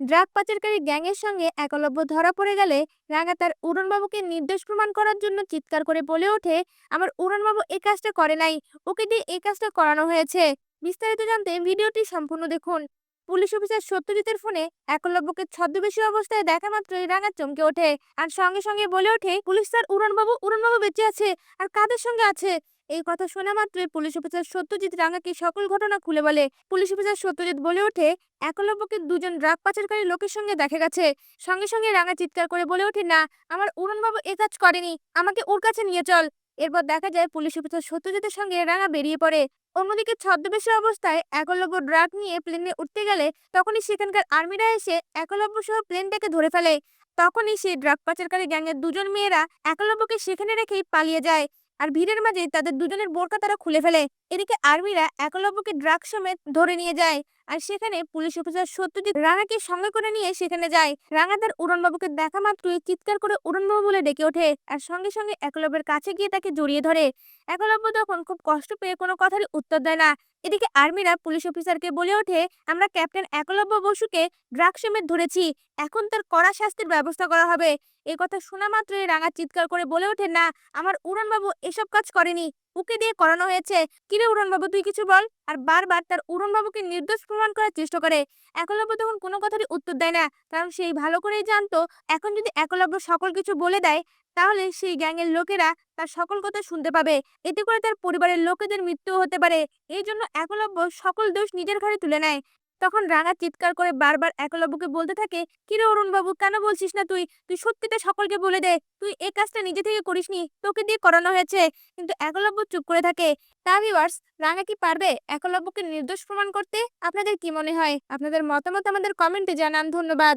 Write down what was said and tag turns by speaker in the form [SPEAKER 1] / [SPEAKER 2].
[SPEAKER 1] Drug পাচারকারী গ্যাংয়ের সঙ্গে একলব্য ধরা পড়ে গেলে রাঙা তার উড়নবাবুকে নির্দোষ প্রমাণ করার জন্য চিৎকার করে বলে ওঠে, আমার উড়নবাবু এই কাজটা করে নাই, ওকে দিয়ে এই কাজটা করানো হয়েছে। বিস্তারিত জানতে ভিডিওটি সম্পূর্ণ দেখুন। পুলিশ অফিসার সত্যজিতের ফোনে একলব্যকে ছদ্মবেশী অবস্থায় দেখা মাত্রই রাঙা চমকে ওঠে আর সঙ্গে সঙ্গে বলে ওঠে, পুলিশ স্যার, উড়নবাবু উড়নবাবু বেঁচে আছে আর কাদের সঙ্গে আছে? এই কথা শোনা মাত্রই পুলিশ অফিসার সত্যজিৎ রাঙাকে সকল ঘটনা খুলে বলে। পুলিশ অফিসার সত্যজিৎ বলে ওঠে, একলব্যকে দুজন ড্রাগ পাচারকারী লোকের সঙ্গে দেখা গেছে। সঙ্গে সঙ্গে রাঙা চিৎকার করে বলে ওঠে, না, আমার উড়নবাবু এ কাজ করেনি, আমাকে ওর কাছে নিয়ে চল। এরপর দেখা যায় পুলিশ অফিসার সত্যজিতের সঙ্গে রাঙা বেরিয়ে পড়ে। অন্যদিকে ছদ্মবেশী অবস্থায় একলব্য ড্রাগ নিয়ে প্লেনে উঠতে গেলে তখনই সেখানকার আর্মিরা এসে একলব্য সহ প্লেনটাকে ধরে ফেলে। তখনই সেই ড্রাগ পাচারকারী গ্যাংয়ের দুজন মেয়েরা একলব্যকে সেখানে রেখেই পালিয়ে যায়। আর ভিড়ের মাঝে তাদের দুজনের বোরকা তারা খুলে ফেলে। এদিকে আর্মিরা একলব্যকে ড্রাগ সমেত ধরে নিয়ে যায় আর সেখানে পুলিশ অফিসার সত্যজিৎ রাঙাকে সঙ্গে করে নিয়ে সেখানে যায়। রাঙা তার উড়নবাবুকে দেখা মাত্রই চিৎকার করে উড়নবাবু বলে ডেকে ওঠে আর সঙ্গে সঙ্গে একলব্যের কাছে গিয়ে তাকে জড়িয়ে ধরে। একলব্য তখন খুব কষ্ট পেয়ে কোনো কথারই উত্তর দেয় না। এদিকে আর্মিরা পুলিশ অফিসারকে বলে ওঠে, আমরা ক্যাপ্টেন একলব্য বসুকে ড্রাগ সমেত ধরেছি, এখন তার কড়া শাস্তির ব্যবস্থা করা হবে। এ কথা শোনা মাত্রই রাঙা চিৎকার করে বলে ওঠে, না, আমার উড়ানবাবু এসব কাজ করেনি। ওকে দিয়ে করানো হয়েছে। কিরে উড়নবাবু তুই কিছু বল? আর বারবার তার উড়নবাবুকে নির্দোষ প্রমাণ করার চেষ্টা করে। একলব্য তখন কোনো কথারই উত্তর দেয় না। কারণ সেই ভালো করেই জানতো, এখন যদি একলব্য সকল কিছু বলে দেয়, তাহলে সেই গ্যাংয়ের লোকেরা তার সকল কথা শুনতে পাবে। এতে করে তার পরিবারের লোকেদের মৃত্যু হতে পারে। এই জন্য একলব্য সকল দোষ নিজের ঘরে তুলে নেয়। তখন রাঙা চিৎকার করে বারবার একলব্যকে বলতে থাকে, কিরে অরুণবাবু, কেন বলছিস না তুই? তুই সত্যিটা সকলকে বলে দে, তুই এ কাজটা নিজে থেকে করিসনি, তোকে দিয়ে করানো হয়েছে কিন্তু একলব্য চুপ করে থাকে। তা ভিওয়ার্স রাঙা কি পারবে একলব্যকে নির্দোষ প্রমাণ করতে? আপনাদের কি মনে হয়? আপনাদের মতামত আমাদের কমেন্টে জানান, ধন্যবাদ।